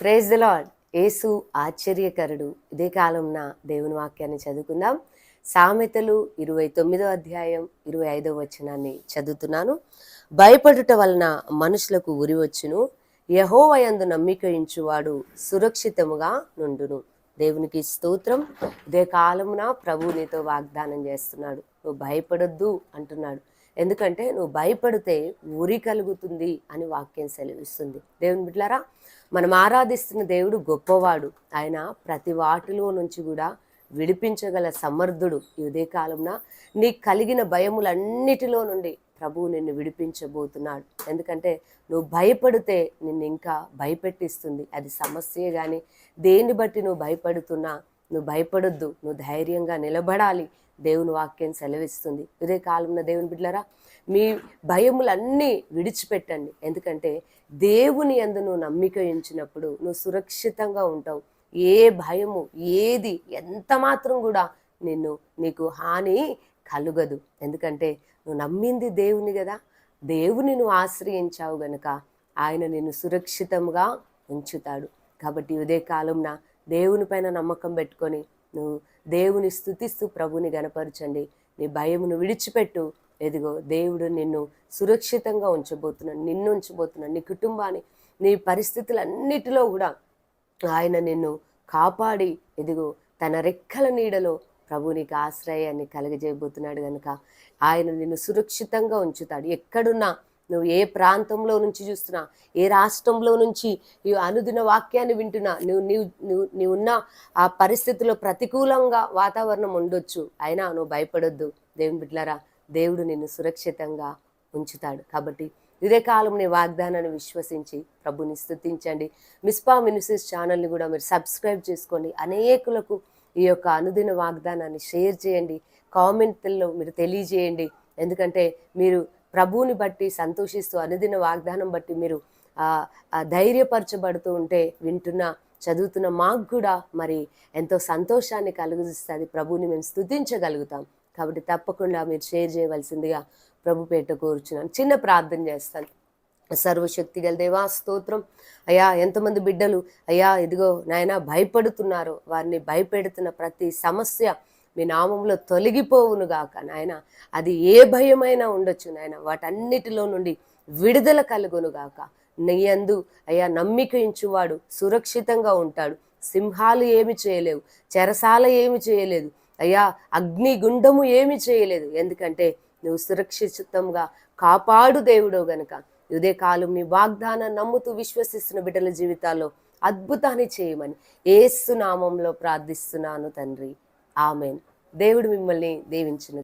Praise the lord యేసు ఆశ్చర్యకరుడు. ఇదే కాలంన దేవుని వాక్యాన్ని చదువుకుందాం. సామెతలు ఇరవై తొమ్మిదో అధ్యాయం ఇరవై ఐదో వచనాన్ని చదువుతున్నాను. భయపడుట వలన మనుషులకు ఉరి వచ్చును. యహోవయందు నమ్మిక ఇంచువాడు సురక్షితముగా నుండును. దేవునికి స్తోత్రం. ఇదే కాలమున ప్రభు నీతో వాగ్దానం చేస్తున్నాడు. నువ్వు భయపడొద్దు అంటున్నాడు. ఎందుకంటే నువ్వు భయపడితే ఉరి కలుగుతుంది అని వాక్యం సెలవిస్తుంది. దేవుని బిడ్లారా మనం ఆరాధిస్తున్న దేవుడు గొప్పవాడు. ఆయన ప్రతి వాటిలో నుంచి కూడా విడిపించగల సమర్థుడు ఈ ఉదయ నీ కలిగిన భయములన్నిటిలో నుండి ప్రభువు నిన్ను విడిపించబోతున్నాడు. ఎందుకంటే నువ్వు భయపడితే నిన్ను ఇంకా భయపెట్టిస్తుంది. అది సమస్య కానీ దేన్ని బట్టి నువ్వు భయపడుతున్నా నువ్వు భయపడొద్దు నువ్వు ధైర్యంగా నిలబడాలి. దేవుని వాక్యం సెలవిస్తుంది. ఇదే కాలంలో దేవుని బిడ్డలరా మీ భయములన్నీ విడిచిపెట్టండి. ఎందుకంటే దేవుని ఎందు నువ్వు నమ్మిక ఎంచినప్పుడు నువ్వు సురక్షితంగా ఉంటావు. ఏ భయము ఏది ఎంత మాత్రం కూడా నిన్ను నీకు హాని కలుగదు. ఎందుకంటే నువ్వు నమ్మింది దేవుని కదా. దేవుని నువ్వు ఆశ్రయించావు గనుక ఆయన నిన్ను సురక్షితంగా ఉంచుతాడు. కాబట్టి ఉదయ దేవుని పైన నమ్మకం పెట్టుకొని నువ్వు దేవుని స్థుతిస్తూ ప్రభుని గనపరచండి. నీ భయమును విడిచిపెట్టు. ఎదిగో దేవుడు నిన్ను సురక్షితంగా ఉంచబోతున్నాడు. నిన్ను ఉంచబోతున్నాడు. నీ కుటుంబాన్ని నీ పరిస్థితులన్నిటిలో కూడా ఆయన నిన్ను కాపాడి ఎదిగో తన రెక్కల నీడలో ప్రభు నీకు ఆశ్రయాన్ని కలగజేయబోతున్నాడు కనుక ఆయన నిన్ను సురక్షితంగా ఉంచుతాడు. ఎక్కడున్నా నువ్వు ఏ ప్రాంతంలో నుంచి చూస్తున్నా ఏ రాష్ట్రంలో నుంచి ఈ అనుదిన వాక్యాన్ని వింటున్నా నువ్వు నీవు నువ్వు నీవు ఉన్న ఆ పరిస్థితిలో ప్రతికూలంగా వాతావరణం ఉండొచ్చు. అయినా నువ్వు భయపడొద్దు. దేవుని బిడ్డలారా దేవుడు నిన్ను సురక్షితంగా ఉంచుతాడు. కాబట్టి ఇదే కాలం నీ వాగ్దానాన్ని విశ్వసించి ప్రభుని స్థుతించండి మిస్పా మినిసిస్ ఛానల్ని కూడా మీరు సబ్స్క్రైబ్ చేసుకోండి. అనేకులకు ఈ యొక్క అనుదిన వాగ్దానాన్ని షేర్ చేయండి. కామెంట్లో మీరు తెలియజేయండి. ఎందుకంటే మీరు ప్రభువుని బట్టి సంతోషిస్తూ అనుదిన వాగ్దానం బట్టి మీరు ధైర్యపరచబడుతూ ఉంటే వింటున్న చదువుతున్న మాకు కూడా మరి ఎంతో సంతోషాన్ని కలుగుస్తుంది ప్రభువుని మేము స్తుతించగలుగుతాం కాబట్టి తప్పకుండా మీరు షేర్ చేయవలసిందిగా ప్రభు పేట కోరుచున్నాను. చిన్న ప్రార్థన చేస్తాను. సర్వశక్తి గల దేవా స్తోత్రం. అయ్యా ఎంతమంది బిడ్డలు అయ్యా ఇదిగో నాయన భయపడుతున్నారు. వారిని భయపెడుతున్న ప్రతి సమస్య మీ నామంలో తొలగిపోవును గాక నాయన. అది ఏ భయమైనా ఉండొచ్చు నాయన. వాటన్నిటిలో నుండి విడుదల కలుగును గాక. నెయ్యందు అయ్యా నమ్మిక ఇంచువాడు సురక్షితంగా ఉంటాడు. సింహాలు ఏమి చేయలేవు చెరసాల ఏమి చేయలేదు. అయ్యా అగ్ని గుండము ఏమి చేయలేదు. ఎందుకంటే నువ్వు సురక్షితంగా కాపాడు దేవుడో గనుక. ఇదే కాలం నీ వాగ్దానం నమ్ముతూ విశ్వసిస్తున్న బిడ్డల జీవితాల్లో అద్భుతాన్ని చేయమని ఏసు నామంలో ప్రార్థిస్తున్నాను తండ్రి. ఆమెన్. దేవుడు మిమ్మల్ని దీవించును